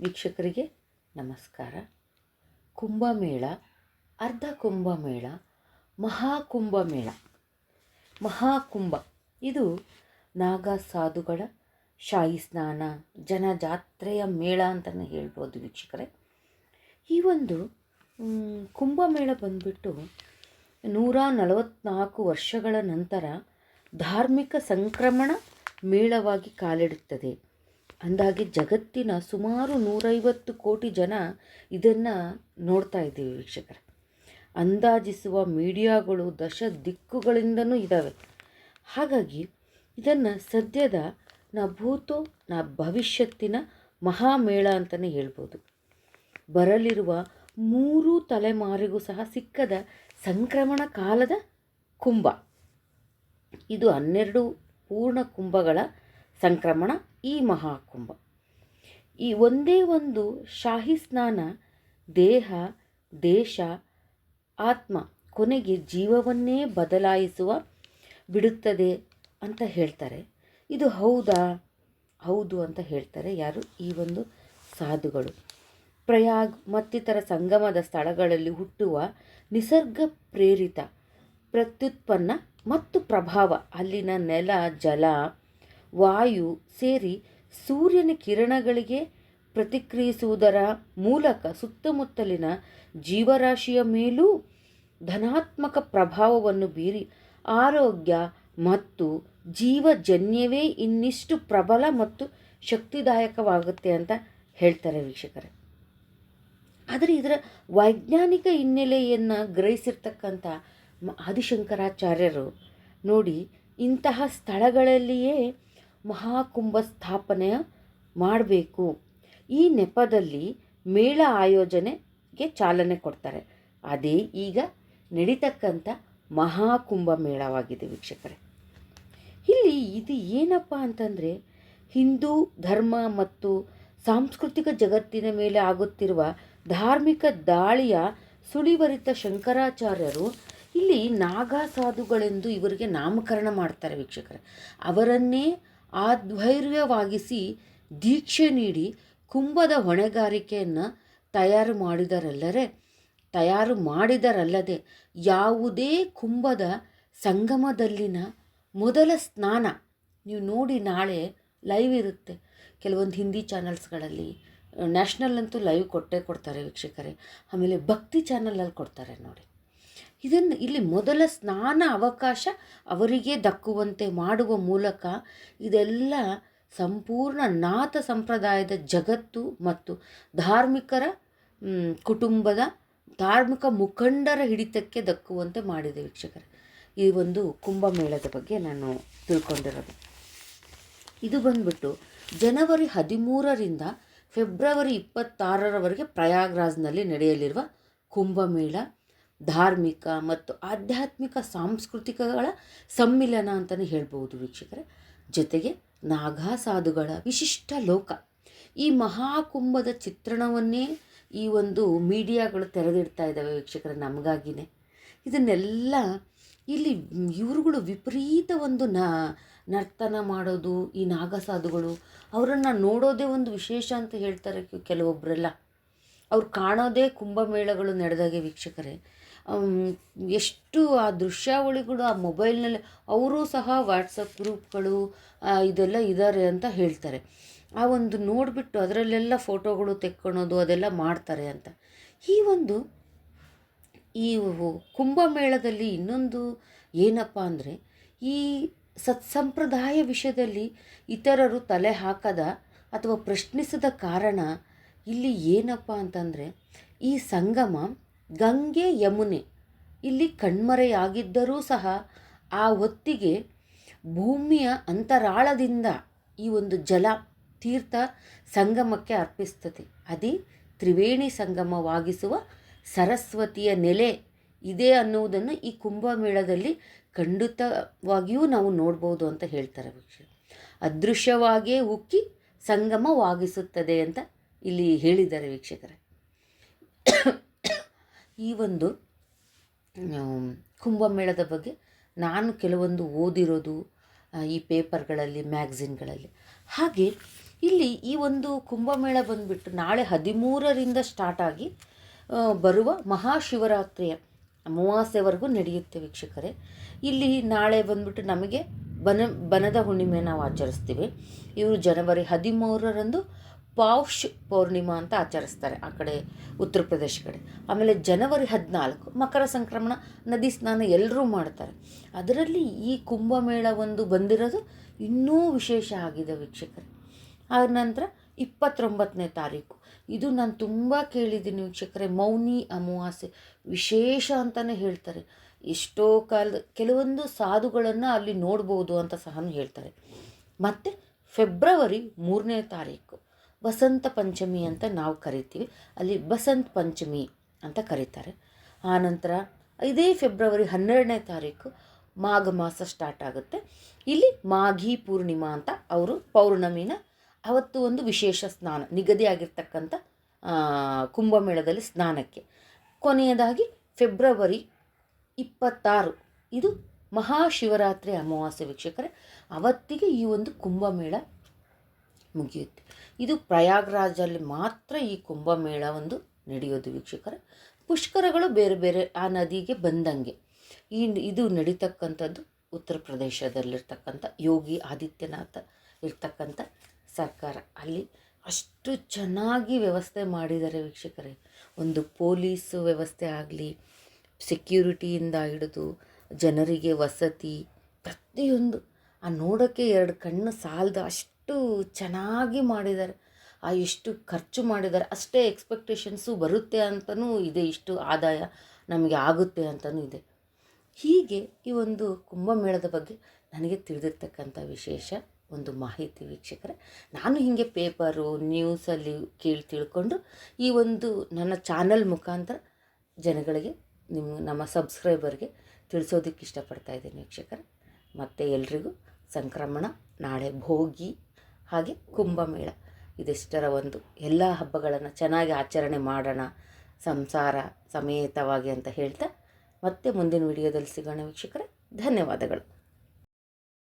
ವೀಕ್ಷಕರಿಗೆ ನಮಸ್ಕಾರ. ಕುಂಭಮೇಳ, ಅರ್ಧ ಕುಂಭಮೇಳ, ಮಹಾಕುಂಭಮೇಳ. ಮಹಾಕುಂಭ, ಇದು ನಾಗಾ ಸಾಧುಗಳ ಶಾಹಿ ಸ್ನಾನ ಜನ ಜಾತ್ರೆಯ ಮೇಳ ಅಂತಲೇ ಹೇಳ್ಬೋದು ವೀಕ್ಷಕರೇ. ಈ ಒಂದು ಕುಂಭಮೇಳ ಬಂದ್ಬಿಟ್ಟು ನೂರ ನಲವತ್ತ್ನಾಲ್ಕು ವರ್ಷಗಳ ನಂತರ ಧಾರ್ಮಿಕ ಸಂಕ್ರಮಣ ಮೇಳವಾಗಿ ಕಾಲಿಡುತ್ತದೆ. ಅಂದಾಗೆ ಜಗತ್ತಿನ ಸುಮಾರು ನೂರೈವತ್ತು ಕೋಟಿ ಜನ ಇದನ್ನು ನೋಡ್ತಾ ಇದ್ದೀವಿ ವೀಕ್ಷಕರೇ. ಅಂದಾಜಿಸುವ ಮೀಡಿಯಾಗಳು ದಶ ದಿಕ್ಕುಗಳಿಂದನೂ ಇದ್ದಾವೆ ಹಾಗಾಗಿ ಇದನ್ನು ಸದ್ಯದ ನ ಭೂತೋ, ನ ಭವಿಷ್ಯತ್ತಿನ ಮಹಾಮೇಳ ಅಂತಲೇ ಹೇಳ್ಬೋದು. ಬರಲಿರುವ ಮೂರು ತಲೆಮಾರಿಗೂ ಸಹ ಸಿಕ್ಕದ ಸಂಕ್ರಮಣ ಕಾಲದ ಕುಂಭ. ಇದು ಹನ್ನೆರಡು ಪೂರ್ಣ ಕುಂಭಗಳ ಸಂಕ್ರಮಣ. ಈ ಮಹಾಕುಂಭ. ಈ ಒಂದೇ ಒಂದು ಶಾಹಿ ಸ್ನಾನ, ದೇಹ, ದೇಶ, ಆತ್ಮ ಕೊನೆಗೆ ಜೀವವನ್ನೇ ಬದಲಾಯಿಸುವ, ಬಿಡುತ್ತದೆ ಅಂತ ಹೇಳ್ತಾರೆ. ಇದು ಹೌದಾ? ಹೌದು ಅಂತ ಹೇಳ್ತಾರೆ ಯಾರು? ಈ ಒಂದು ಸಾಧುಗಳು. ಪ್ರಯಾಗ್ ಮತ್ತಿತರ ಸಂಗಮದ ಸ್ಥಳಗಳಲ್ಲಿ ಹುಟ್ಟುವ ನಿಸರ್ಗ ಪ್ರೇರಿತ ಪ್ರತ್ಯುತ್ಪನ್ನ ಮತ್ತು ಪ್ರಭಾವ. ಅಲ್ಲಿನ ನೆಲ, ಜಲ ವಾಯು ಸೇರಿ ಸೂರ್ಯನ ಕಿರಣಗಳಿಗೆ ಪ್ರತಿಕ್ರಿಯಿಸುವುದರ ಮೂಲಕ ಸುತ್ತಮುತ್ತಲಿನ ಜೀವರಾಶಿಯ ಮೇಲೂ ಧನಾತ್ಮಕ ಪ್ರಭಾವವನ್ನು ಬೀರಿ ಆರೋಗ್ಯ ಮತ್ತು ಜೀವಜನ್ಯವೇ ಇನ್ನಿಷ್ಟು ಪ್ರಬಲ ಮತ್ತು ಶಕ್ತಿದಾಯಕವಾಗುತ್ತೆ ಅಂತ ಹೇಳ್ತಾರೆ ವೀಕ್ಷಕರೇ. ಆದರೆ ಇದರ ವೈಜ್ಞಾನಿಕ ಹಿನ್ನೆಲೆಯನ್ನು ಗ್ರಹಿಸಿರ್ತಕ್ಕಂಥ ಆದಿಶಂಕರಾಚಾರ್ಯರು ನೋಡಿ ಇಂತಹ ಸ್ಥಳಗಳಲ್ಲಿಯೇ ಮಹಾಕುಂಭ ಸ್ಥಾಪನೆ ಮಾಡಬೇಕು. ಈ ನೆಪದಲ್ಲಿ ಮೇಳ ಆಯೋಜನೆಗೆ ಚಾಲನೆ ಕೊಡ್ತಾರೆ. ಅದೇ ಈಗ ನಡೀತಕ್ಕಂಥ ಮಹಾಕುಂಭ ಮೇಳವಾಗಿದೆ ವೀಕ್ಷಕರೇ. ಇಲ್ಲಿ ಇದು ಏನಪ್ಪ ಅಂತಂದರೆ, ಹಿಂದೂ ಧರ್ಮ ಮತ್ತು ಸಾಂಸ್ಕೃತಿಕ ಜಗತ್ತಿನ ಮೇಲೆ ಆಗುತ್ತಿರುವ ಧಾರ್ಮಿಕ ದಾಳಿಯ ಸುಳಿವರಿತ ಶಂಕರಾಚಾರ್ಯರು ಇಲ್ಲಿ ನಾಗಾ ಸಾಧುಗಳೆಂದು ಇವರಿಗೆ ನಾಮಕರಣ ಮಾಡ್ತಾರೆ ವೀಕ್ಷಕರೇ. ಅವರನ್ನೇ ಆಧ್ವೈರ್ಯವಾಗಿಸಿ ದೀಕ್ಷೆ ನೀಡಿ ಕುಂಭದ ಹೊಣೆಗಾರಿಕೆಯನ್ನು ತಯಾರು ಮಾಡಿದರಲ್ಲರೆ, ತಯಾರು ಮಾಡಿದರಲ್ಲದೆ ಯಾವುದೇ ಕುಂಭದ ಸಂಗಮದಲ್ಲಿನ ಮೊದಲ ಸ್ನಾನ ನೀವು ನೋಡಿ ನಾಳೆ ಲೈವ್ ಇರುತ್ತೆ. ಕೆಲವೊಂದು ಹಿಂದಿ ಚಾನಲ್ಸ್ಗಳಲ್ಲಿ ನ್ಯಾಷನಲ್ ಅಂತೂ ಲೈವ್ ಕೊಟ್ಟೇ ಕೊಡ್ತಾರೆ ವೀಕ್ಷಕರೇ. ಆಮೇಲೆ ಭಕ್ತಿ ಚಾನಲಲ್ಲಿ ಕೊಡ್ತಾರೆ ನೋಡಿ. ಇದನ್ನು ಇಲ್ಲಿ ಮೊದಲ ಸ್ನಾನ ಅವಕಾಶ ಅವರಿಗೆ ದಕ್ಕುವಂತೆ ಮಾಡುವ ಮೂಲಕ ಇದೆಲ್ಲ ಸಂಪೂರ್ಣ ನಾಥ ಸಂಪ್ರದಾಯದ ಜಗತ್ತು ಮತ್ತು ಧಾರ್ಮಿಕರ ಕುಟುಂಬದ ಧಾರ್ಮಿಕ ಮುಖಂಡರ ಹಿಡಿತಕ್ಕೆ ದಕ್ಕುವಂತೆ ಮಾಡಿದೆ ವೀಕ್ಷಕರೇ. ಈ ಒಂದು ಕುಂಭಮೇಳದ ಬಗ್ಗೆ ನಾನು ತಿಳ್ಕೊಂಡಿರೋದು. ಇದು ಬಂದ್ಬಿಟ್ಟು ಜನವರಿ ಹದಿಮೂರರಿಂದ ಫೆಬ್ರವರಿ ಇಪ್ಪತ್ತಾರರವರೆಗೆ ಪ್ರಯಾಗ್ರಾಜ್ನಲ್ಲಿ ನಡೆಯಲಿರುವ ಕುಂಭಮೇಳ. ಧಾರ್ಮಿಕ ಮತ್ತು ಆಧ್ಯಾತ್ಮಿಕ ಸಾಂಸ್ಕೃತಿಕಗಳ ಸಮ್ಮಿಲನ ಅಂತಲೇ ಹೇಳ್ಬೋದು ವೀಕ್ಷಕರೇ. ಜೊತೆಗೆ ನಾಗಾ ಸಾಧುಗಳ ವಿಶಿಷ್ಟ ಲೋಕ. ಈ ಮಹಾಕುಂಭದ ಚಿತ್ರಣವನ್ನೇ ಈ ಒಂದು ಮೀಡಿಯಾಗಳು ತೆರೆದಿಡ್ತಾ ಇದ್ದಾವೆ ವೀಕ್ಷಕರ ನಮಗಾಗಿಯೇ ಇದನ್ನೆಲ್ಲ ಇಲ್ಲಿ ಇವರುಗಳು ವಿಪರೀತ ಒಂದು ನರ್ತನ ಮಾಡೋದು ಈ ನಾಗಸಾಧುಗಳು ಅವರನ್ನು ನೋಡೋದೇ ಒಂದು ವಿಶೇಷ ಅಂತ ಹೇಳ್ತಾರೆ ಕೆಲವೊಬ್ಬರೆಲ್ಲ ಅವ್ರು ಕಾಣೋದೇ ಕುಂಭಮೇಳಗಳು ನಡೆದಾಗೆ ವೀಕ್ಷಕರೇ. ಎಷ್ಟು ಆ ದೃಶ್ಯಾವಳಿಗಳು ಆ ಮೊಬೈಲ್ನಲ್ಲಿ, ಅವರೂ ಸಹ ವಾಟ್ಸಪ್ ಗ್ರೂಪ್ಗಳು ಇದೆಲ್ಲ ಇದ್ದಾರೆ ಅಂತ ಹೇಳ್ತಾರೆ. ಆ ಒಂದು ನೋಡಿಬಿಟ್ಟು ಅದರಲ್ಲೆಲ್ಲ ಫೋಟೋಗಳು ತೆಕ್ಕೊಳೋದು, ಅದೆಲ್ಲ ಮಾಡ್ತಾರೆ ಅಂತ. ಈ ಒಂದು, ಈ ಕುಂಭಮೇಳದಲ್ಲಿ ಇನ್ನೊಂದು ಏನಪ್ಪ ಅಂದರೆ, ಈ ಸತ್ಸಂಪ್ರದಾಯ ವಿಷಯದಲ್ಲಿ ಇತರರು ತಲೆ ಹಾಕದ ಅಥವಾ ಪ್ರಶ್ನಿಸದ ಕಾರಣ ಇಲ್ಲಿ ಏನಪ್ಪ ಅಂತಂದರೆ, ಈ ಸಂಗಮ ಗಂಗೆ ಯಮುನೆ. ಇಲ್ಲಿ ಕಣ್ಮರೆಯಾಗಿದ್ದರೂ ಸಹ ಆ ಹೊತ್ತಿಗೆ ಭೂಮಿಯ ಅಂತರಾಳದಿಂದ ಈ ಒಂದು ಜಲ ತೀರ್ಥ ಸಂಗಮಕ್ಕೆ ಅರ್ಪಿಸ್ತದೆ. ಅದೇ ತ್ರಿವೇಣಿ ಸಂಗಮವಾಗಿಸುವ ಸರಸ್ವತಿಯ ನೆಲೆ ಇದೆ ಅನ್ನುವುದನ್ನು ಈ ಕುಂಭಮೇಳದಲ್ಲಿ ಖಂಡಿತವಾಗಿಯೂ ನಾವು ನೋಡ್ಬೋದು ಅಂತ ಹೇಳ್ತಾರೆ ವೀಕ್ಷಕ ಅದೃಶ್ಯವಾಗಿಯೇ ಉಕ್ಕಿ ಸಂಗಮವಾಗಿಸುತ್ತದೆ ಅಂತ ಇಲ್ಲಿ ಹೇಳಿದ್ದಾರೆ ವೀಕ್ಷಕರೇ. ಈ ಒಂದು ಕುಂಭಮೇಳದ ಬಗ್ಗೆ ನಾನು ಕೆಲವೊಂದು ಓದಿರೋದು ಈ ಪೇಪರ್ಗಳಲ್ಲಿ ಮ್ಯಾಗ್ಝಿನ್ಗಳಲ್ಲಿ. ಹಾಗೆ ಇಲ್ಲಿ ಈ ಒಂದು ಕುಂಭಮೇಳ ಬಂದುಬಿಟ್ಟು ನಾಳೆ ಹದಿಮೂರರಿಂದ ಸ್ಟಾರ್ಟ್ ಆಗಿ ಬರುವ ಮಹಾಶಿವರಾತ್ರಿಯ ಅಮಾವಾಸ್ಯೆವರೆಗೂ ನಡೆಯುತ್ತೆ ವೀಕ್ಷಕರೇ. ಇಲ್ಲಿ ನಾಳೆ ಬಂದ್ಬಿಟ್ಟು ನಮಗೆ ಬನ ಬನದ ಹುಣ್ಣಿಮೆ ನಾವು ಆಚರಿಸ್ತೀವಿ. ಇವರು ಜನವರಿ ಹದಿಮೂರರಂದು ಪೌಷ್ ಪೌರ್ಣಿಮಾ ಅಂತ ಆಚರಿಸ್ತಾರೆ ಆ ಕಡೆ, ಉತ್ತರ ಪ್ರದೇಶ ಕಡೆ. ಆಮೇಲೆ ಜನವರಿ ಹದಿನಾಲ್ಕು, ಮಕರ ಸಂಕ್ರಮಣ, ನದಿ ಸ್ನಾನ ಎಲ್ಲರೂ ಮಾಡ್ತಾರೆ. ಅದರಲ್ಲಿ ಈ ಕುಂಭಮೇಳ ಒಂದು ಬಂದಿರೋದು ಇನ್ನೂ ವಿಶೇಷ ಆಗಿದೆ ವೀಕ್ಷಕರೇ. ಆ ನಂತರ ಇಪ್ಪತ್ತೊಂಬತ್ತನೇ ತಾರೀಕು. ಇದು ನಾನು ತುಂಬ ಕೇಳಿದ್ದೀನಿ ವೀಕ್ಷಕರೇ, ಮೌನಿ ಅಮಾವಾಸ್ಯೆ. ವಿಶೇಷ ಅಂತಲೇ ಹೇಳ್ತಾರೆ. ಎಷ್ಟೋ ಕಾಲದ, ಕೆಲವೊಂದು ಸಾಧುಗಳನ್ನು ಅಲ್ಲಿ ನೋಡ್ಬೋದು ಅಂತ ಸಹ ಹೇಳ್ತಾರೆ. ಮತ್ತು ಫೆಬ್ರವರಿ ಮೂರನೇ ತಾರೀಕು. ವಸಂತ ಪಂಚಮಿ ಅಂತ ನಾವು ಕರಿತೀವಿ. ಅಲ್ಲಿ ಬಸಂತ್ ಪಂಚಮಿ ಅಂತ ಕರೀತಾರೆ. ಆನಂತರ ಇದೇ ಫೆಬ್ರವರಿ ಹನ್ನೆರಡನೇ ತಾರೀಕು ಮಾಘ ಮಾಸ ಸ್ಟಾರ್ಟ್ ಆಗುತ್ತೆ. ಇಲ್ಲಿ ಮಾಘಿ ಪೂರ್ಣಿಮಾ ಅಂತ ಅವರು ಪೌರ್ಣಮಿನ ಅವತ್ತು ಒಂದು ವಿಶೇಷ ಸ್ನಾನ ನಿಗದಿಯಾಗಿರ್ತಕ್ಕಂಥ ಕುಂಭಮೇಳದಲ್ಲಿ ಸ್ನಾನಕ್ಕೆ. ಕೊನೆಯದಾಗಿ ಫೆಬ್ರವರಿ ಇಪ್ಪತ್ತಾರು, ಇದು ಮಹಾಶಿವರಾತ್ರಿ ಅಮಾವಾಸ್ಯೆ ವೀಕ್ಷಕರೇ. ಅವತ್ತಿಗೆ ಈ ಒಂದು ಕುಂಭಮೇಳ ಮುಗಿಯುತ್ತೆ. ಇದು ಪ್ರಯಾಗ್ರಾಜಲ್ಲಿ ಮಾತ್ರ ಈ ಕುಂಭಮೇಳ ಒಂದು ನಡೆಯೋದು ವೀಕ್ಷಕರ. ಪುಷ್ಕರಗಳು ಬೇರೆ ಬೇರೆ ಆ ನದಿಗೆ ಬಂದಂಗೆ. ಈ ಇದು ನಡೀತಕ್ಕಂಥದ್ದು ಉತ್ತರ ಪ್ರದೇಶದಲ್ಲಿರ್ತಕ್ಕಂಥ ಯೋಗಿ ಆದಿತ್ಯನಾಥ ಇರ್ತಕ್ಕಂಥ ಸರ್ಕಾರ. ಅಲ್ಲಿ ಅಷ್ಟು ಚೆನ್ನಾಗಿ ವ್ಯವಸ್ಥೆ ಮಾಡಿದ್ದಾರೆ ವೀಕ್ಷಕರೇ. ಒಂದು ಪೊಲೀಸ್ ವ್ಯವಸ್ಥೆ ಆಗಲಿ, ಸೆಕ್ಯೂರಿಟಿಯಿಂದ ಹಿಡಿದು ಜನರಿಗೆ ವಸತಿ ಪ್ರತಿಯೊಂದು. ಆ ನೋಡೋಕ್ಕೆ ಎರಡು ಕಣ್ಣು ಸಾಲದು ಅಷ್ಟು ಚೆನ್ನಾಗಿ ಮಾಡಿದ್ದಾರೆ. ಆ ಎಷ್ಟು ಖರ್ಚು ಮಾಡಿದ್ದಾರೆ, ಅಷ್ಟೇ ಎಕ್ಸ್ಪೆಕ್ಟೇಷನ್ಸು ಬರುತ್ತೆ ಅಂತಲೂ ಇದೆ, ಇಷ್ಟು ಆದಾಯ ನಮಗೆ ಆಗುತ್ತೆ ಅಂತಲೂ ಇದೆ. ಹೀಗೆ ಈ ಒಂದು ಕುಂಭಮೇಳದ ಬಗ್ಗೆ ನನಗೆ ತಿಳಿದಿರ್ತಕ್ಕಂಥ ವಿಶೇಷ ಒಂದು ಮಾಹಿತಿ ವೀಕ್ಷಕರೇ, ನಾನು ಹೀಗೆ ಪೇಪರು ನ್ಯೂಸಲ್ಲಿ ಕೇಳಿ ತಿಳ್ಕೊಂಡು ಈ ಒಂದು ನನ್ನ ಚಾನಲ್ ಮುಖಾಂತರ ಜನಗಳಿಗೆ, ನಿಮ್ಮ, ನಮ್ಮ ಸಬ್ಸ್ಕ್ರೈಬರ್ಗೆ ತಿಳಿಸೋದಕ್ಕೆ ಇಷ್ಟಪಡ್ತಾ ಇದ್ದೀನಿ ವೀಕ್ಷಕರೇ. ಮತ್ತು ಎಲ್ರಿಗೂ ಸಂಕ್ರಮಣ, ನಾಳೆ ಭೋಗಿ. ಹಾಗೆ ಕುಂಭಮೇಳ. ಇದಿಷ್ಟರ ಒಂದು ಎಲ್ಲ ಹಬ್ಬಗಳನ್ನು ಚೆನ್ನಾಗಿ ಆಚರಣೆ ಮಾಡೋಣ, ಸಂಸಾರ ಸಮೇತವಾಗಿ ಅಂತ ಹೇಳ್ತಾ ಮತ್ತೆ ಮುಂದಿನ ವಿಡಿಯೋದಲ್ಲಿ ಸಿಗೋಣ ವೀಕ್ಷಕರೇ. ಧನ್ಯವಾದಗಳು.